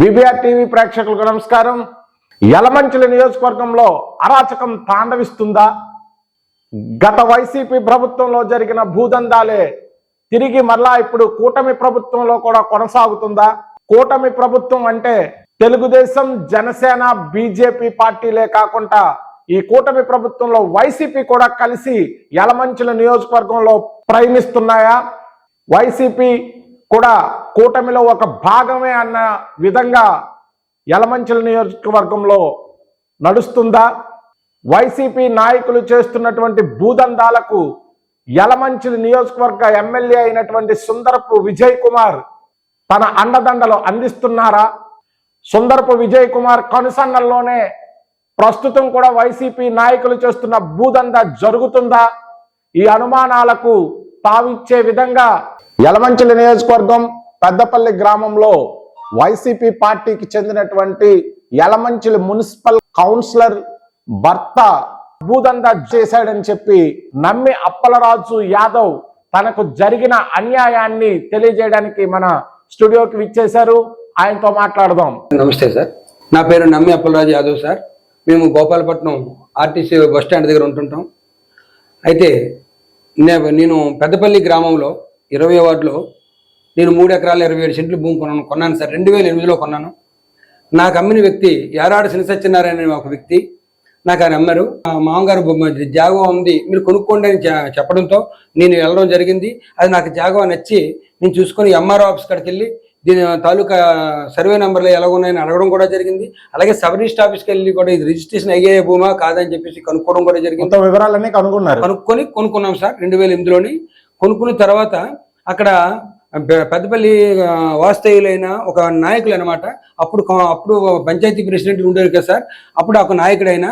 BBR TV ప్రేక్షకులకు నమస్కారం. యలమంచిలి నియోజకవర్గంలో అరాచకం తాండవిస్తుందా? గత వైసీపీ ప్రభుత్వంలో జరిగిన భూదందాలే తిరిగి మరలా ఇప్పుడు కూటమి ప్రభుత్వంలో కూడా కొనసాగుతుందా? కూటమి ప్రభుత్వం అంటే తెలుగుదేశం జనసేన బీజేపీ పార్టీలే కాకుండా ఈ కూటమి ప్రభుత్వంలో వైసీపీ కూడా కలిసి యలమంచిల నియోజకవర్గంలో ప్రయాణిస్తున్నాయా? వైసీపీ కూడా కూటమిలో ఒక భాగమే అన్న విధంగా యలమంచుల నియోజకవర్గంలో నడుస్తుందా? వైసీపీ నాయకులు చేస్తున్నటువంటి భూదందాలకు యలమంచిలి నియోజకవర్గ ఎమ్మెల్యే అయినటువంటి సుందరపు విజయ్ కుమార్ తన అండదండలు అందిస్తున్నారా? సుందరపు విజయ్ కుమార్ కనుసన్నల్లోనే ప్రస్తుతం కూడా వైసీపీ నాయకులు చేస్తున్న భూదంద జరుగుతుందా? ఈ అనుమానాలకు తావిచ్చే విధంగా యలమంచిలి నియోజకవర్గం పెద్దపల్లి గ్రామంలో వైసీపీ పార్టీకి చెందినటువంటి యలమంచిలి మున్సిపల్ కౌన్సిలర్ భర్త భూదంద చేశాడని చెప్పి నమ్మి అప్పలరాజు యాదవ్ తనకు జరిగిన అన్యాయాన్ని తెలియజేయడానికి మన స్టూడియోకి విచ్చేశారు. ఆయనతో మాట్లాడదాం. నమస్తే సార్. నా పేరు నమ్మి అప్పలరాజు యాదవ్ సార్. మేము గోపాలపట్నం ఆర్టీసీ బస్ స్టాండ్ దగ్గర ఉంటుంటాం. అయితే నేను పెద్దపల్లి గ్రామంలో ఇరవై వార్డులో నేను మూడు ఎకరాల ఇరవై ఏడు సెంట్లు భూమి కొన్నాను కొన్నాను సార్. రెండు వేల ఎనిమిదిలో కొన్నాను. నాకు అమ్మిన వ్యక్తి యారాడు శని సత్యనారాయణ అనే ఒక వ్యక్తి నాకు ఆయన అమ్మారు. మా మామగారు జాగో ఉంది మీరు కొనుక్కోండి అని చెప్పడంతో నేను వెళ్ళడం జరిగింది. అది నాకు జాగో నచ్చి నేను చూసుకొని ఎంఆర్ఓ ఆఫీస్ కాడికి వెళ్ళి దీని తాలూకా సర్వే నెంబర్లు ఎలా ఉన్నాయని అడగడం కూడా జరిగింది. అలాగే సబ్ రిజిస్టర్ ఆఫీస్కి వెళ్ళి కూడా ఇది రిజిస్ట్రేషన్ అయ్యే భూమా కాదని చెప్పేసి కనుక్కోవడం కూడా జరిగింది. వివరాలన్నీ కనుగొన్నారు కనుక్కొని కొనుక్కున్నాం సార్. రెండు వేల ఎనిమిదిలోని కొనుక్కున్న తర్వాత అక్కడ పెద్దపల్లి ఆ, వాస్తవ్యులైన ఒక నాయకులు అనమాట అప్పుడు అప్పుడు పంచాయతీ ప్రెసిడెంట్ ఉండేది కదా సార్. అప్పుడు ఒక నాయకుడైన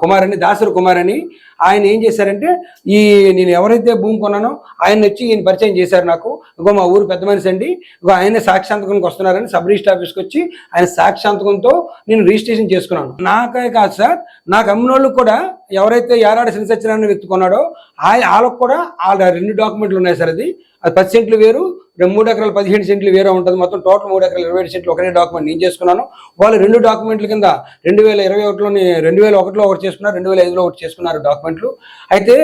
కుమారని దాసరు కుమారని కుమార్ అని ఆయన ఏం చేశారంటే ఈ నేను ఎవరైతే భూమి కొన్నానో ఆయన వచ్చి ఈయన పరిచయం చేశారు నాకు. ఇంకో మా ఊరు పెద్ద మనిషి అండి. ఇంకో ఆయన సాక్షాంతకంకి వస్తున్నారని సబ్ రిజిస్టర్ ఆఫీస్కి వచ్చి ఆయన సాక్షాంతకంతో నేను రిజిస్ట్రేషన్ చేసుకున్నాను. నాకే కాదు సార్ నాకు అమ్మినోళ్ళు కూడా ఎవరైతే యారాడ శ్రీ సత్యనారాయణ వ్యక్తి కొన్నాడో ఆయన వాళ్ళకు కూడా వాళ్ళ రెండు డాక్యుమెంట్లు ఉన్నాయి సార్ అది. అది పర్సెంట్లు వేరు మూడు ఎకరాలు పదిహేను సెంట్లు వేరే ఉంటుంది. మొత్తం టోటల్ మూడు ఎకరాలు ఇరవై ఏడు సెంట్లు ఒకటే డాక్యుమెంట్ నేను చేసుకున్నాను. వాళ్ళు రెండు డాక్యుమెంట్ల కింద రెండు వేల ఇరవై ఒకటిలోని రెండు వేల ఒకటిలో ఒకటి చేసుకున్నారు రెండు వేల ఐదులో ఒకటి చేసుకున్నారు డాక్యుమెంట్లు అయితే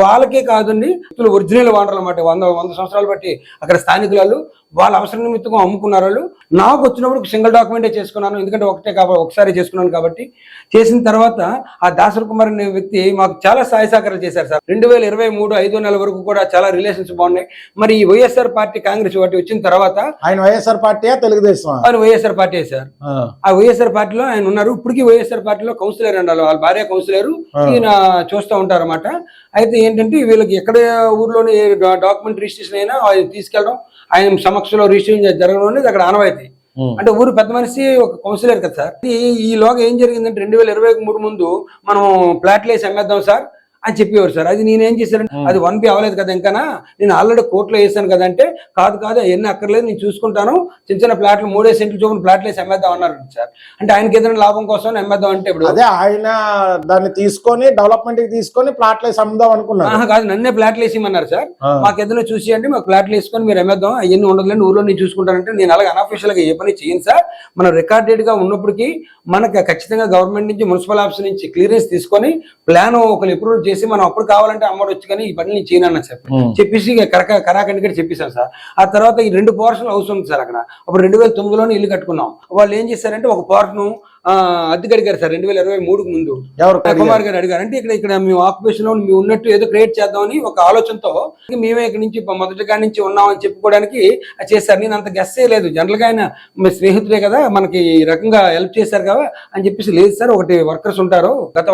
వాళ్ళకే కాదండి వ్యక్తులు ఒరిజినల్ వానరు అనమాట వంద వంద సంవత్సరాలు బట్టి అక్కడ స్థానికులు వాళ్ళు అవసరం నిమిత్తం అమ్ముకున్నారు వాళ్ళు. నాకు వచ్చినప్పుడు సింగిల్ డాక్యుమెంటే చేసుకున్నాను. ఎందుకంటే ఒకటే కాబట్టి ఒకసారి చేసుకున్నాను కాబట్టి. చేసిన తర్వాత ఆ దాసరి కుమార్ అనే వ్యక్తి మాకు చాలా సహాయ సహకారాలు చేశారు సార్. రెండు వేల ఇరవై మూడు ఐదో నెల వరకు కూడా చాలా రిలేషన్స్ బాగున్నాయి. మరి ఈ వైఎస్ఆర్ పార్టీ కాంగ్రెస్ పార్టీ వచ్చిన తర్వాత ఆయన వైఎస్ఆర్ పార్టీయా తెలుగుదేశం ఆయన వైఎస్ఆర్ పార్టీ సార్. ఆ. వైఎస్ఆర్ పార్టీలో ఆయన ఉన్నారు. ఇప్పటికీ వైఎస్ఆర్ పార్టీలో కౌన్సిలర్ అండి వాళ్ళ. భార్య కౌన్సిలర్. ఈయన చూస్తూ ఉంటారు అనమాట అయితే ఏంటంటే వీళ్ళకి ఎక్కడ ఊర్లోనే డాక్యుమెంట్ రిజిస్ట్రేషన్ అయినా తీసుకెళ్ళడం ఆయన సమక్షంలో రిజిస్ట్రేషన్ జరగడం అనేది అక్కడ ఆనవాయితీ. అంటే ఊరు పెద్ద మనిషి ఒక కౌన్సిలర్ కదా సార్. ఈ- ఈ లోగా ఏం జరిగిందంటే రెండు వేల ఇరవై మూడు ముందు మనం ప్లాట్లు వేసి అమ్మేద్దాం సార్. అని చెప్పేవారు సార్. అది నేనేం చేశానంటే అది వన్ బి అవ్వలేదు కదా ఇంకానా? నేను ఆల్రెడీ కోర్టులో వేసాను కదా అంటే కాదు కాదు అవన్నీ అక్కర్లేదు నేను చూసుకుంటాను. చిన్న చిన్న ప్లాట్లు మూడే సెంట్లు చొప్పున ప్లాట్లు వేసి అమ్మేద్దాం అన్నారు సార్. అంటే ఆయనకి ఏదైనా లాభం కోసం అమ్మేద్దాం అంటే ఇప్పుడు అదే ఆయన దాన్ని తీసుకొని డెవలప్మెంట్కి తీసుకొని ప్లాట్లు వేసి అమ్ముదాం అనుకున్నారు ఆహా, కాదు నన్నే ప్లాట్లు వేసిమన్నారు సార్. మాకు ఏదైనా చూసి అంటే మాకు ప్లాట్లు వేసుకొని మీరు అమ్మేద్దాం. అవన్నీ ఉండదులేండి ఊర్లో నేను చూసుకుంటానంటే నేను అలాగే అనఫిషియల్గా ఏ పని చేయను సార్. మనం రికార్డెడ్గా ఉన్నప్పటికీ మనకు ఖచ్చితంగా గవర్నమెంట్ నుంచి మున్సిపల్ ఆఫీస్ నుంచి క్లియరెన్స్ తీసుకొని ప్లాన్ ఒకరు అప్రూవ్ చేసి మనం అప్పుడు కావాలంటే అమ్మడు వచ్చి కానీ ఈ పని నేను చేయనన్నా సార్. చెప్పేసి కరక కరాకండి కూడా చెప్పేశాను సార్. ఆ తర్వాత ఈ రెండు పోర్షన్లు హౌస్ ఉంది సార్ అక్కడ. అప్పుడు రెండు వేల తొమ్మిదిలోనే ఇల్లు కట్టుకున్నాం. వాళ్ళు ఏం చేశారంటే ఒక పోర్షన్ అద్దెకి అడిగారు సార్ రెండు వేల ఇరవై మూడుకు ముందు. ఎవరు? కుమార్ గారు అడిగారు అంటే ఇక్కడ ఇక్కడ మేము ఆక్యుపేషన్లో మేము ఉన్నట్టు ఏదో క్రియేట్ చేద్దామని ఒక ఆలోచనతో మేమే ఇక్కడ నుంచి మొదటి కాడి నుంచి ఉన్నామని చెప్పుకోవడానికి చేశారు. నేను అంత గెస్ చేయలేదు. జనరల్గా ఆయన మీ స్నేహితుడే కదా మనకి ఈ రకంగా హెల్ప్ చేశారు కదా అని చెప్పేసి లేదు సార్ ఒకటి వర్కర్స్ ఉంటారు. గత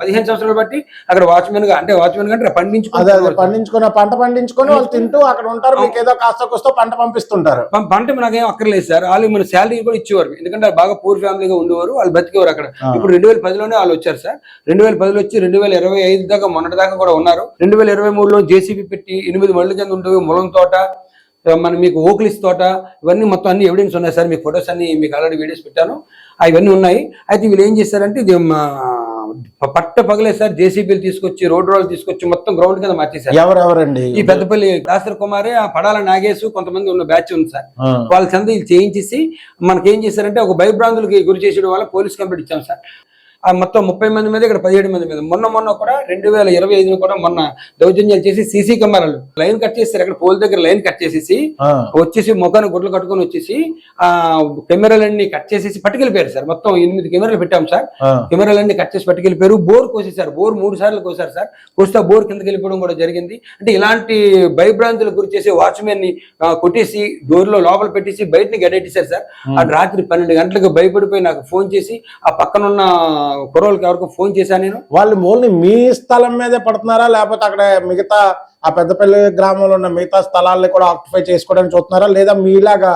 పదిహేను సంవత్సరాలు బట్టి అక్కడ వాచ్మెన్గా అంటే వాచ్మెన్గా అంటే పండించుకుంటారు పండించుకున్న పంట పండించుకొని వాళ్ళు తింటూ అక్కడ ఉంటారు. మీకు ఏదో కాస్త కోస్తో పంట పంపిస్తుంటారు. పంట నాకేం అక్కర్లేదు సార్. వాళ్ళు మన శాలరీ కూడా ఇచ్చేవారు. ఎందుకంటే బాగా పూర్ ఫ్యామిలీగా ఉండేవారు. వాళ్ళు బతికేవారు అక్కడ. ఇప్పుడు రెండు వేల పదిలోనే వాళ్ళు వచ్చారు సార్. రెండు వేల పదిలో వచ్చి రెండు వేల ఇరవై ఐదు దాకా మొన్నటి దాకా కూడా ఉన్నారు. రెండు వేల ఇరవై మూడులో జేసీబీ పెట్టి ఎనిమిది మళ్ళీ కింద ఉండేవి ములం తోట మన మీకు ఓక్లిస్ తోట ఇవన్నీ మొత్తం అన్ని ఎవిడెన్స్ ఉన్నాయి సార్. మీకు ఫొటోస్ అన్ని మీకు ఆల్రెడీ వీడియోస్ పెట్టాను. ఆ, ఇవన్నీ ఉన్నాయి. అయితే వీళ్ళు ఏం చేశారంటే ఇది మా పట్ట పగలే సార్ జేసీబీలు తీసుకొచ్చి రోడ్ రోల్ తీసుకొచ్చి మొత్తం గ్రౌండ్ కింద ఎవరెవరండి? ఈ పెద్దపల్లి దాసరి కుమారే ఆ పడాల నాగేశు కొంతమంది ఉన్న బ్యాచ్ ఉంది సార్. వాళ్ళ చంద ఇది చేయించేసి మనకి ఏం చేశారంటే ఒక భయభ్రాంతులకి గురి చేసేయడం వల్ల పోలీస్ కంప్లైంట్ ఇచ్చాం సార్. ఆ మొత్తం ముప్పై మంది మీద ఇక్కడ పదిహేడు మంది మీద. మొన్న మొన్న కూడా రెండు వేల ఇరవై ఐదులో కూడా మొన్న దౌర్జన్యాలు చేసి సీసీ కెమెరాలు. లైన్ కట్ చేస్తారు. అక్కడ పోల్ దగ్గర లైన్ కట్ చేసేసి వచ్చేసి ముఖాన్ని గుడ్లు కట్టుకొని వచ్చేసి ఆ కెమెరాలన్నీ కట్ చేసేసి పట్టుకెళ్ళిపోయారు సార్. మొత్తం ఎనిమిది కెమెరాలు పెట్టాం సార్. కెమెరాలన్నీ కట్ చేసి పట్టుకెళ్ళిపోయారు. బోర్ కోసేశారు. బోర్ మూడు సార్లు కోసారు సార్. కోస్తే బోర్ కిందకి వెళ్ళిపోవడం కూడా జరిగింది. అంటే ఇలాంటి భయభ్రాంతులకు గురి చేసి వాచ్మెన్ని కొట్టేసి డోర్లో లోపల పెట్టేసి బయటని గడెట్టేశారు సార్. ఆ రాత్రి పన్నెండు గంటలకు భయపడిపోయి నాకు ఫోన్ చేసి ఆ పక్కనున్న కుర్రోళ్ళకి ఎవరికో ఫోన్ చేశాను నేను? వాళ్ళు ఓన్లీ మీ స్థలం మీదే పడుతున్నారా? లేకపోతే అక్కడ మిగతా ఆ పెద్దపల్లి గ్రామంలో ఉన్న మిగతా స్థలాల్ని కూడా ఆక్యుపై చేసుకోవడానికి చూస్తున్నారా? లేదా మీలాగా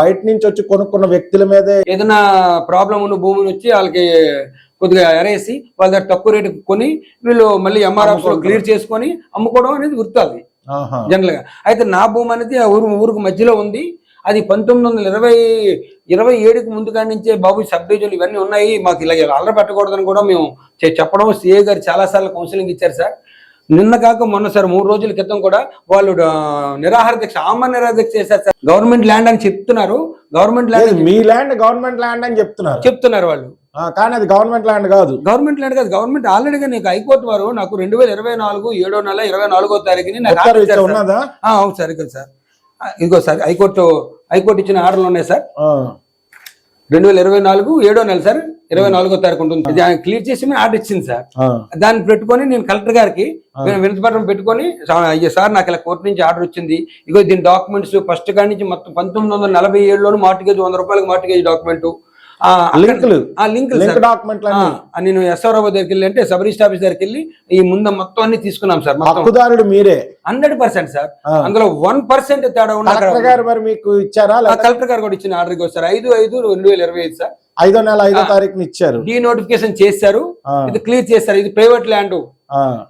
బయట నుంచి వచ్చి కొనుక్కున్న వ్యక్తుల మీదే ఏదైనా ప్రాబ్లం ఉన్న భూమిని వచ్చి వాళ్ళకి కొద్దిగా ఎరేసి వాళ్ళ దగ్గర తక్కువ రేటు కొని వీళ్ళు మళ్ళీ ఎంఆర్ఎఫ్ క్లియర్ చేసుకొని అమ్ముకోవడం అనేది వృత్తి. జనరల్గా అయితే నా భూమి అనేది ఊరు ఊరికి మధ్యలో ఉంది. అది పంతొమ్మిది వందల ఇరవై ఇరవై ఏడుకి ముందు కాడి నుంచే బాబు సబ్ డివిజన్లు ఇవన్నీ ఉన్నాయి. మాకు ఇలా అల్లరి పెట్టకూడదని కూడా మేము చెప్పడం. సిఏ గారు చాలా సార్లు కౌన్సిలింగ్ ఇచ్చారు సార్. నిన్న కాక మొన్న సార్ మూడు రోజుల క్రితం కూడా వాళ్ళు నిరాహార దీక్ష ఆమరణ నిరాహార దీక్ష చేశారు సార్. గవర్నమెంట్ ల్యాండ్ అని చెప్తున్నారు. గవర్నమెంట్ ల్యాండ్ మీ ల్యాండ్ గవర్నమెంట్ ల్యాండ్ అని చెప్తున్నారు. చెప్తున్నారు వాళ్ళు. కానీ అది గవర్నమెంట్ ల్యాండ్ కాదు. గవర్నమెంట్ ల్యాండ్ కాదు. గవర్నమెంట్ ఆల్రెడీగా నీకు హైకోర్టు వారు నాకు రెండు వేల ఇరవై నాలుగు ఏడో నెల ఇరవై నాలుగో తారీఖుని అవును సార్ ఇక్కడ సార్. ఇదిగో సార్ హైకోర్టు హైకోర్టు ఇచ్చిన ఆర్డర్లు ఉన్నాయి సార్. రెండు వేల ఇరవై నాలుగు ఏడో నెల సార్ ఇరవై నాలుగో తారీఖు ఉంటుంది. ఆయన క్లియర్ చేసి మేము ఆర్డర్ ఇచ్చింది సార్. దాన్ని పెట్టుకొని నేను కలెక్టర్ గారికి వినతిపత్రం పెట్టుకొని "సా- అయ్యో సార్ నాకు ఇలా కోర్టు నుంచి ఆర్డర్ వచ్చింది. ఇగో దీని డాక్యుమెంట్స్ ఫస్ట్ కాడి నుంచి మొత్తం పంతొమ్మిది వందల నలభై ఏడులోను మార్టిగేజ్ వంద రూపాయలకి మార్టిగేజ్ డాక్యుమెంట్. లింకులు. లింకులు లింక్ డాక్యుమెంట్లు నేను ఎస్ఆర్ఓ దగ్గరికి వెళ్ళి అంటే సబ్ రిజిస్టర్ ఆఫీస్ దగ్గరికి వెళ్ళి ఈ ముందు మొత్తం అన్ని తీసుకున్నాం సార్ హక్కుదారుడు మీరే. Hundred percent sir. అందులో వన్ పర్సెంట్ తేడా ఉన్న అక్కడ కలెక్టర్ గారు మరి మీకు ఇచ్చారా? కలెక్టర్ గారు కూడా ఇచ్చిన ఆర్డర్ సార్ ఐదు ఐదు రెండు వేల ఇరవై ఐదు సార్. ఐదో నెల ఐదో తారీఖున ఇచ్చారు. డీ నోటిఫికేషన్ చేశారు. ఇది క్లియర్ చేస్తారు ఇది ప్రైవేట్ ల్యాండ్.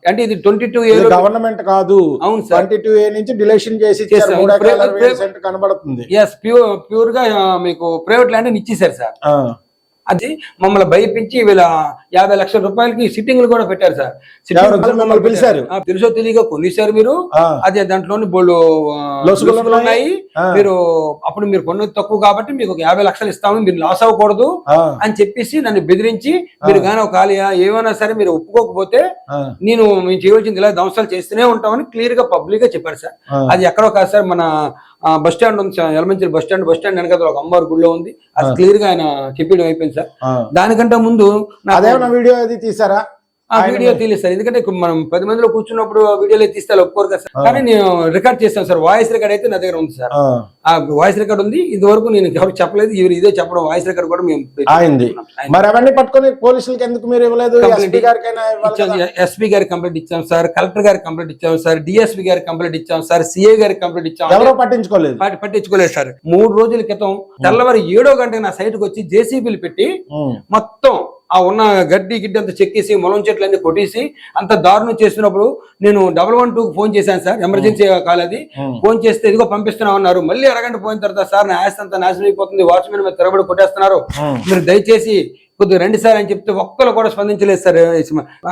అంటే ఇది ట్వంటీ టూ ఇయర్ గవర్నమెంట్ కాదు. అవును సార్ ట్వంటీ టూ ఏ నుంచి డిలేషన్ చేసి కనబడుతుంది. ప్యూర్గా మీకు ప్రైవేట్ ల్యాండ్ ఇచ్చేసారు సార్ అది మమ్మల్ని భయపించి వీళ్ళ యాభై లక్షల రూపాయలకి సిట్టింగ్లు కూడా పెట్టారు సార్. మిమ్మల్ని పిలిచారు? తెలుసో తెలియక కొనిసారు మీరు. అదే దాంట్లోని బోళ్ళు ఉన్నాయి. మీరు అప్పుడు మీరు కొన్నది తక్కువ కాబట్టి మీకు ఒక యాభై లక్షలు ఇస్తాము మీరు లాస్ అవ్వకూడదు అని చెప్పేసి నన్ను బెదిరించి మీరు గానీ ఒక ఏమైనా సరే మీరు ఒప్పుకోకపోతే నేను మేము చేయవలసింది ఇలా ధ్వంసాలు చేస్తూనే ఉంటామని క్లియర్గా పబ్లిక్గా చెప్పారు సార్. అది ఎక్కడో కాదు సార్ మన బస్ స్టాండ్ ఉంది Elamanchili bus stand. Bus stand వెనక ఒక అమ్మవారి గుళ్ళో ఉంది. అది క్లియర్గా ఆయన చెప్పడం అయిపోయింది సార్. దానికంటే ముందు అదేమన్నా వీడియో అది తీసారా? ఆ వీడియో సార్. ఎందుకంటే మనం పది మందిలో కూర్చున్నప్పుడు వీడియోలో తీస్తే ఒప్పుకోరు కదా సార్. కానీ నేను రికార్డ్ చేస్తాను సార్. వాయిస్ రికార్డ్ అయితే నా దగ్గర ఉంది సార్. ఆ, వాయిస్ రికార్డ్ ఉంది. ఇదివరకు నేను ఎవరికి చెప్పలేదు. ఇవి ఇదే చెప్పడం వాయిస్ రికార్డ్ కూడా మేము అయింది మరి అవన్నీ పట్టుకొని పోలీసులకు ఎందుకు మీరు ఇవ్వలేదు? ఎస్పీ గారికి కంప్లైంట్ ఇచ్చాం సార్. కలెక్టర్ గారికి కంప్లైంట్ ఇచ్చాం సార్. డిఎస్పీ గారికి కంప్లైంట్ ఇచ్చాం సార్. సిఏ గారికి కంప్లైంట్ ఇచ్చాం. ఎవరో పట్టించుకోలేదు. పట్టి- పట్టించుకోలేదు సార్. మూడు రోజుల క్రితం తెల్లవారు ఏడో గంటకి నా సైట్కి వచ్చి జేసీబీలు పెట్టి మొత్తం ఆ ఉన్న గడ్డి గిడ్డి అంతా చెక్కేసి మొలం చెట్లన్నీ కొట్టేసి అంత దారుణం చేస్తున్నప్పుడు నేను డబల్ వన్ టూ ఫోన్ చేశాను సార్ ఎమర్జెన్సీ కాల్ అది ఫోన్ చేస్తే ఇదిగో పంపిస్తున్నాం అన్నారు. మళ్ళీ అరగంట పోయిన తర్వాత సార్ నా ఆస్తి అంతా నాశనం అయిపోతుంది వాచ్మెన్ మీద తిరగబడి కొట్టేస్తున్నారు. మీరు దయచేసి కొద్దిగా రండి సార్ అని చెప్తే ఒక్కరు కూడా స్పందించలేదు సార్.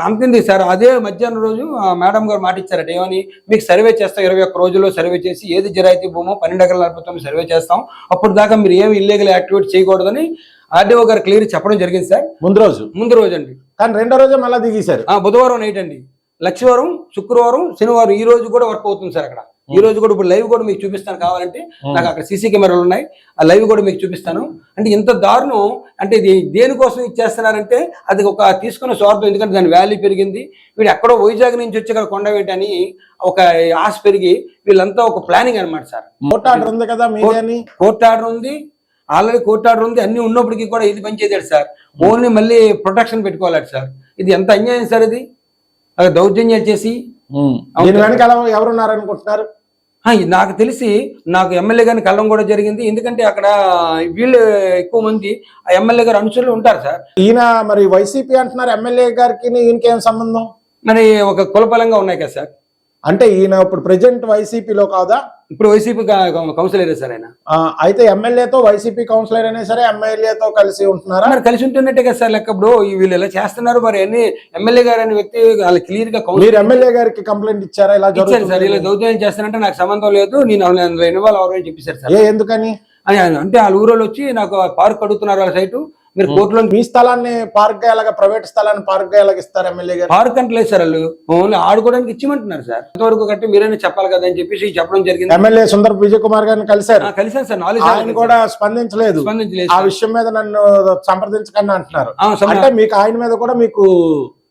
అంతింది సార్ అదే మధ్యాహ్నం రోజు మేడం గారు మాట ఇచ్చారట ఏమని? మీకు సర్వే చేస్తాం ఇరవై ఒక్క రోజుల్లో సర్వే చేసి ఏది జరాయితీ భూమో పన్నెండు ఎకరాల నలభై తొమ్మిది సర్వే చేస్తాం. అప్పుడు దాకా మీరు ఏమి ఇల్లీగల్ యాక్టివిటీ చేయకూడదని ఆర్డీఓ గారు క్లియర్ చెప్పడం జరిగింది సార్. ముందు రోజు. ముందు రోజు అండి కానీ రెండో రోజే మళ్ళీ దిగేశారు. ఆ బుధవారం నైట్ అండి లక్షవారం శుక్రవారం శనివారం ఈ రోజు కూడా వర్క్ అవుతుంది సార్ అక్కడ. ఈ రోజు కూడా ఇప్పుడు లైవ్ కూడా మీకు చూపిస్తాను కావాలంటే నాకు అక్కడ సీసీ కెమెరాలు ఉన్నాయి. ఆ లైవ్ కూడా మీకు చూపిస్తాను. అంటే ఇంత దారుణం అంటే ఇది దేనికోసం ఇచ్చేస్తున్నారంటే అది ఒక తీసుకున్న స్వార్థం. ఎందుకంటే దాని వాల్యూ పెరిగింది. వీడు ఎక్కడో వైజాగ్ నుంచి వచ్చి ఇక్కడ కొండవేటని ఒక ఆశ పెరిగి వీళ్ళంతా ఒక ప్లానింగ్ అన్నమాట సార్. మోటా ఆర్డర్ ఉంది కదా కోర్టు ఆర్డర్ ఉంది. ఆల్రెడీ కోర్టు ఆర్డర్ ఉంది అన్ని ఉన్నప్పటికీ కూడా ఇది పనిచేయదు సార్. ఓన్లీ మళ్ళీ ప్రొటెక్షన్ పెట్టుకోవాలి సార్. ఇది ఎంత అన్యాయం సార్ ఇది? దౌర్జన్యాలు చేసి ఎవరున్నారు అనుకుంటున్నారు నాకు తెలిసి నాకు ఎమ్మెల్యే గారిని కలవడం కూడా జరిగింది. ఎందుకంటే అక్కడ వీళ్ళు ఎక్కువ మంది ఆ ఎమ్మెల్యే గారు అనుచరులు ఉంటారు సార్. ఈయన మరి వైసీపీ అంటున్నారు ఎమ్మెల్యే గారికి ఈయనకేం సంబంధం? మరి ఒక కులపలంగా ఉన్నాయి కదా సార్. అంటే ఈయన ఇప్పుడు ప్రెజెంట్ వైసీపీలో కాదా? ఇప్పుడు వైసీపీ కౌన్సిలర్ సార్ ఆయన? అయితే ఎమ్మెల్యేతో వైసీపీ కౌన్సిలర్ అయినా సరే ఎమ్మెల్యేతో కలిసి ఉంటున్నారా? మరి కలిసి ఉంటున్నట్టే కదా సార్ లెక్క ఇప్పుడు. వీళ్ళు ఇలా చేస్తున్నారు మరి? అన్ని ఎమ్మెల్యే గారు అనే వ్యక్తి వాళ్ళు క్లియర్గా మీరు ఎమ్మెల్యే గారికి కంప్లైంట్ ఇచ్చారా? ఇలా ఇచ్చారు సార్. ఇలా దౌర్జన్యం చేస్తానంటే నాకు సంబంధం లేదు. నేను ఇన్వాల్వ్ అవ్వరని చెప్పేశారు సార్. ఏ ఎందుకని? అంటే వాళ్ళ ఊరోళ్ళు వచ్చి నాకు పార్క్ అడుగుతున్నారు వాళ్ళ సైటు. మీరు కోర్టులో మీ స్థలాన్ని పార్క్గా ఎలాగ ప్రైవేట్ స్థలాన్ని పార్క్గా ఎలాగ ఇస్తారు ఎమ్మెల్యే గారు? పార్క్ అంటే లేదు సార్ వాళ్ళు. ఓన్లీ ఆడుకోవడానికి ఇచ్చిమంటున్నారు సార్. ఎంతవరకు కట్టి మీరైనా చెప్పాలి కదా అని చెప్పేసి చెప్పడం జరిగింది. ఎమ్మెల్యే సుందర్ విజయ్ కుమార్ గారిని కలిశారు. ఆ, కలిసాను సార్. నాలుగు ఆయన కూడా స్పందించలేదు. స్పందించలేదు ఆ. విషయం మీద నన్ను సంప్రదించకండి అంటున్నారు. అంటే మీకు ఆయన మీద కూడా మీకు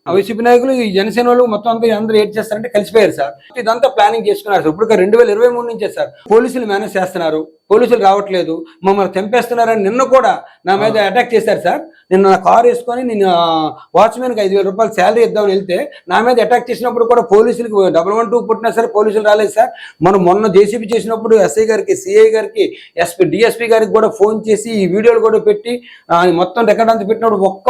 ఆ వైసీపీ నాయకులు ఈ జనసేన వాళ్ళు మొత్తం అంతా అందరూ ఏం చేస్తారంటే కలిసిపోయారు సార్. ఇదంతా ప్లానింగ్ చేసుకున్నారు సార్. ఇప్పుడు రెండు వేల ఇరవై మూడు నుంచే సార్. పోలీసులు మేనేజ్ చేస్తున్నారు. పోలీసులు రావట్లేదు మమ్మల్ని తెంపేస్తున్నారని నిన్న కూడా నా మీద అటాక్ చేశారు సార్. నిన్న నా కారు వేసుకొని నేను వాచ్మెన్కి ఐదు వేల రూపాయలు శాలరీ ఇద్దామని వెళ్తే నా మీద అటాక్ చేసినప్పుడు కూడా పోలీసులకు డబల్ వన్ టూ పుట్టినా సరే పోలీసులు రాలేదు సార్. మనం మొన్న జేసీబీ చేసినప్పుడు ఎస్ఐ గారికి సిఐ గారికి ఎస్పీ డిఎస్పీ గారికి కూడా ఫోన్ చేసి ఈ వీడియోలు కూడా పెట్టి మొత్తం రికార్డ్ అంతా పెట్టినప్పుడు ఒక్క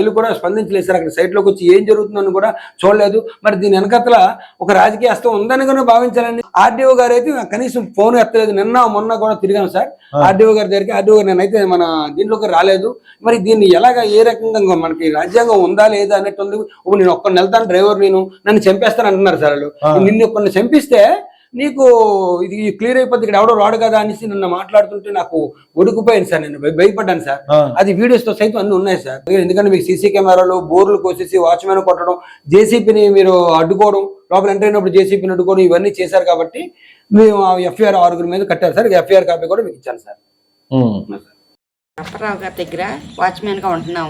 ఇల్లు కూడా స్పందించలేదు సార్. అక్కడ సైట్లోకి వచ్చి ఏం జరుగుతుందని కూడా చూడలేదు. మరి దీని వెనకతల ఒక రాజకీయ హస్తం ఉందని కూడా భావించాలండి ఆర్డీఓ గారు అయితే కనీసం ఫోన్ ఎత్తలేదు. నిన్న మొన్న కూడా తిరిగాను సార్. ఆర్డీఓ గారి దగ్గరికి ఆర్డీఓ గారు నేనైతే మన దీంట్లోకి రాలేదు. మరి దీన్ని ఎలాగ ఏ రకంగా మనకి రాజ్యాంగం ఉందా లేదా అన్నట్టు ఉంది ఇప్పుడు నేను ఒక్క నెలతాను డ్రైవర్ నేను నన్ను చంపేస్తాను అంటున్నారు సార్ వాళ్ళు. నిన్ను ఒక్కరిని చంపిస్తే నీకు ఇది క్లియర్ అయిపోద్ది ఇక్కడ ఎవడో రాడు కదా అనేసి నిన్న మాట్లాడుతుంటే నాకు ఉడికిపోయింది సార్. నేను భయ- భయపడ్డాను సార్. అది వీడియోస్తో సైతం అన్ని ఉన్నాయి సార్. ఎందుకంటే మీకు సీసీ కెమెరాలు బోర్లు కోసేసి వాచ్మెన్ కొట్టడం జేసీపీని మీరు అడ్డుకోవడం లోపల ఎంటర్ అయినప్పుడు జేసీపీని అడ్డుకోవడం ఇవన్నీ చేశారు కాబట్టి మేము ఎఫ్ఐఆర్ ఆరుగురు మీద కట్టారు సార్. ఎఫ్ఐఆర్ కాపీ కూడా మీకు ఇచ్చాను సార్. అప్పారావు గారి దగ్గర వాచ్మెన్గా ఉంటున్నాం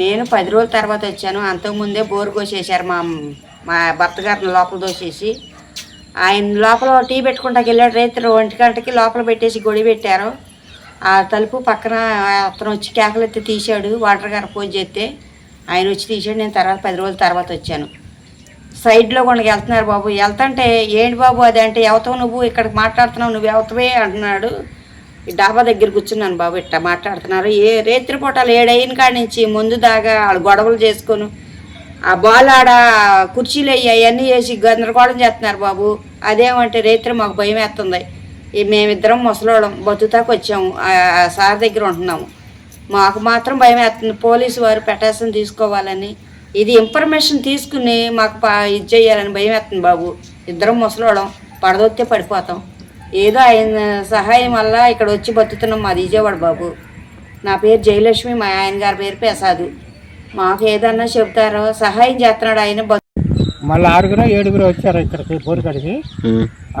నేను పది రోజుల తర్వాత వచ్చాను. అంతకుముందే బోరు కోసేశారు మా మా భర్త గారిని లోపల దోసేసి ఆయన లోపల టీ పెట్టుకుంటాకి వెళ్ళాడు. రైతులు ఒంటి గంటకి లోపల పెట్టేసి గొడి పెట్టారు. ఆ తలుపు పక్కన అతను వచ్చి కేకలెత్తి తీశాడు. వాటర్ గారు ఫోన్ చేస్తే ఆయన వచ్చి తీశాడు. నేను తర్వాత పది రోజుల తర్వాత వచ్చాను. సైడ్లో కూడా వెళ్తున్నారు బాబు. వెళ్తుంటే ఏంటి బాబు అది అంటే ఎవతో నువ్వు ఇక్కడికి మాట్లాడుతున్నావు నువ్వు ఎవతవే అంటున్నాడు. ఈ డాబా దగ్గర కూర్చున్నాను బాబు ఇట్లా మాట్లాడుతున్నారు. ఏ రేత్రి పూటలు ఏడైన కాడి నుంచి ముందు దాకా వాళ్ళు గొడవలు చేసుకొని ఆ బాల్ ఆడ కుర్చీలు అయ్యి అవన్నీ వేసి గందరగోళం చేస్తున్నారు బాబు. అదేమంటే రేత్రి మాకు భయం వేస్తుంది. మేమిద్దరం ముసలోళ్ళం బతుతాకు వచ్చాము. సార్ దగ్గర ఉంటున్నాము. మాకు మాత్రం భయం వేస్తుంది. పోలీసు వారు పెట్టాల్సిన తీసుకోవాలని. ఇది ఇన్ఫర్మేషన్ తీసుకుని మాకు పా ఇది చేయాలని భయం వేస్తుంది బాబు. ఇద్దరం ముసలోళ్ళం పడదొత్తే పడిపోతాం. ఏదో ఆయన సహాయం వల్ల ఇక్కడ వచ్చి బతుకుతున్నాం మాది విజయవాడ బాబు. నా పేరు జయలక్ష్మి మా ఆయన గారి పేరు ప్రసాద్ మాకు ఏదన్నా చెప్తారో సహాయం చేస్తున్నాడు ఆయన బతు మళ్ళీ ఆరుగురు ఏడుగురు వచ్చారు ఇక్కడికి బోరుకడికి.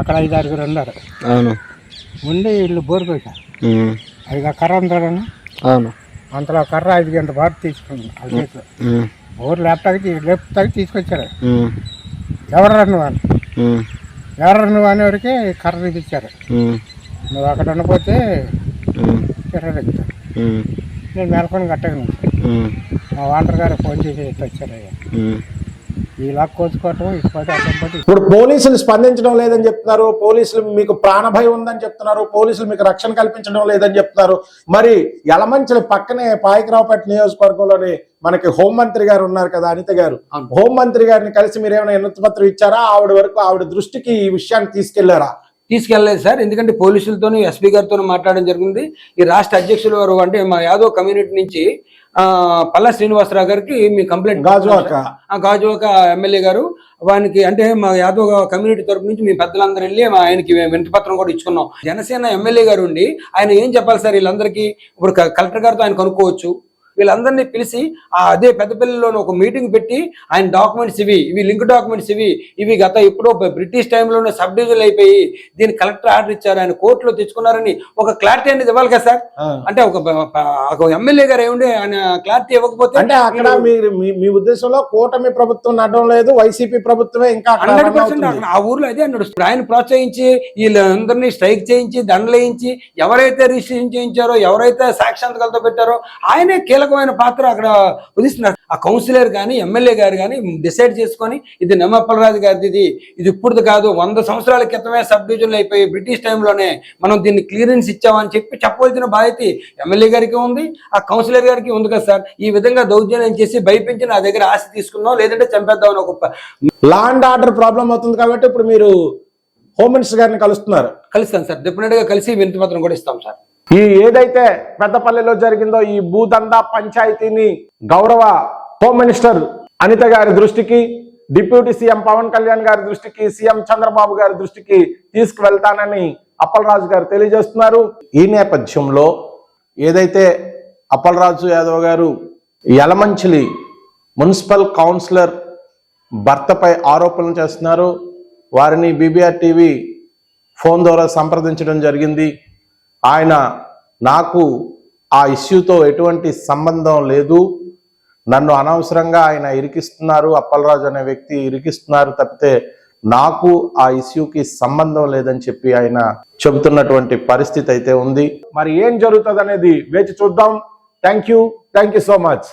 అక్కడ ఐదు ఆరుగురు ఉన్నారు. అవును. ముందు వీళ్ళు బోరు కొట్టారు ఉమ్, అది కర్ర ఉంటాడని అవును. అంతలో కర్ర ఐదు గంటల పాటు తీసుకుంది ఉమ్, బోరు లేపుతాకి తీసుకొచ్చారు. ఎవరు నువ్వు అని. ఎవరు నువ్వు అనేవారికి కర్ర తీపిచ్చారు. నువ్వు అక్కడ ఉండకపోతే ఉమ్, నేను మేల్కొని కట్టను. ఉమ్, మా వాటర్ గారు ఫోన్ చేసి వచ్చారు. ఇలా కోసుకోవటం ఇప్పుడు పోలీసులు స్పందించడం లేదని చెప్తున్నారు పోలీసులు మీకు ప్రాణభయం ఉందని చెప్తున్నారు పోలీసులు మీకు రక్షణ కల్పించడం లేదని చెప్తున్నారు. మరి యలమంచిల పక్కనే పాయకరావుపేట నియోజకవర్గంలోని మనకి హోంమంత్రి గారు ఉన్నారు కదా అనిత గారు. హోంమంత్రి గారిని కలిసి మీరు ఏమైనా వినతి పత్రం ఇచ్చారా? ఆవిడ వరకు ఆవిడ దృష్టికి ఈ విషయాన్ని తీసుకెళ్ళారా? తీసుకెళ్ళలేదు సార్ ఎందుకంటే పోలీసులతోనూ ఎస్పీ గారితో మాట్లాడడం జరిగింది. ఈ రాష్ట్ర అధ్యక్షులు వారు అంటే మా యాదవ్ కమ్యూనిటీ నుంచి పల్లా శ్రీనివాసరావు గారికి మీ కంప్లైంట్ గాజువాక. ఆ గాజువాక ఎమ్మెల్యే గారు వానికి అంటే మా యాదవ్ కమ్యూనిటీ తరపు నుంచి మీ పెద్దలందరూ వెళ్ళి మా ఆయనకి వినతి పత్రం కూడా ఇచ్చుకున్నాం. జనసేన ఎమ్మెల్యే గారు ఉండి ఆయన ఏం చెప్పాలి సార్ వీళ్ళందరికీ? ఇప్పుడు కలెక్టర్ గారితో ఆయన కనుక్కోవచ్చు. వీళ్ళందరినీ పిలిచి ఆ అదే పెద్దపల్లిలోని ఒక మీటింగ్ పెట్టి ఆయన డాక్యుమెంట్స్ ఇవి ఇవి లింక్ డాక్యుమెంట్స్ ఇవి ఇవి గత ఎప్పుడో బ్రిటిష్ టైంలోనే సబ్ డివిజన్ అయిపోయి దీని కలెక్టర్ ఆర్డర్ ఇచ్చారు ఆయన కోర్టులో తెచ్చుకున్నారని ఒక క్లారిటీ అనేది ఇవ్వాలి కదా సార్. అంటే ఒక ఎమ్మెల్యే గారు ఏముండే ఆయన క్లారిటీ ఇవ్వకపోతే అంటే అక్కడ మీ- మీ ఉద్దేశంలో కూటమి ప్రభుత్వం నడడం లేదు వైసీపీ ప్రభుత్వమే ఇంకా హండ్రెడ్ పర్సెంట్. ఆ ఊర్లో అదే నడుస్తుంది ఆయన ప్రోత్సహించి వీళ్ళందరినీ స్ట్రైక్ చేయించి దండలేయించి ఎవరైతే రిజిస్ట్రేషన్ చేయించారో ఎవరైతే సాక్షాంతకాలతో పెట్టారో ఆయనే కీలక కీలకమైన పాత్ర అక్కడ వదిస్తున్నారు ఆ కౌన్సిలర్ కానీ ఎమ్మెల్యే గారు కానీ డిసైడ్ చేసుకొని ఇది నెమ్మప్పలరాజు గారిది ఇది ఇది ఇప్పుడు కాదు. వంద సంవత్సరాల క్రితమే సబ్ డివిజన్లు అయిపోయి బ్రిటిష్ టైంలోనే మనం దీన్ని క్లియరెన్స్ ఇచ్చామని చెప్పి చెప్పవలసిన బాధ్యత ఎమ్మెల్యే గారికి ఉంది ఆ కౌన్సిలర్ గారికి ఉంది కదా సార్. ఈ విధంగా దౌర్జన్యం చేసి భయపించి నా దగ్గర ఆస్తి తీసుకున్నాం లేదంటే చంపేద్దాం అని ఒక ప- లా అండ్ ఆర్డర్ ప్రాబ్లం అవుతుంది కాబట్టి ఇప్పుడు మీరు హోమ్ మినిస్టర్ గారిని కలుస్తున్నారు. కలుస్తాం సార్. డెఫినెట్గా కలిసి వినతి పత్రం కూడా ఇస్తాం సార్. ఈ ఏదైతే పెద్దపల్లిలో జరిగిందో ఈ భూదందా పంచాయతీని గౌరవ హోమ్ మినిస్టర్ అనిత గారి దృష్టికి డిప్యూటీ సీఎం పవన్ కళ్యాణ్ గారి దృష్టికి సీఎం చంద్రబాబు గారి దృష్టికి తీసుకువెళ్తానని అప్పలరాజు గారు తెలియజేస్తున్నారు. ఈ నేపథ్యంలో ఏదైతే అప్పలరాజు యాదవ్ గారు యలమంచిలి మున్సిపల్ కౌన్సిలర్ భర్తపై ఆరోపణలు చేస్తున్నారు. వారిని బీబీఆర్ టీవీ ఫోన్ ద్వారా సంప్రదించడం జరిగింది. ఆయన నాకు ఆ ఇష్యూతో ఎటువంటి సంబంధం లేదు. నన్ను అనవసరంగా ఆయన ఇరికిస్తున్నారు అప్పలరాజు అనే వ్యక్తి ఇరికిస్తున్నారు తప్పితే నాకు ఆ ఇష్యూకి సంబంధం లేదని చెప్పి ఆయన చెబుతున్నటువంటి పరిస్థితి అయితే ఉంది. మరి ఏం జరుగుతుంది అనేది వేచి చూద్దాం. Thank you thank you so much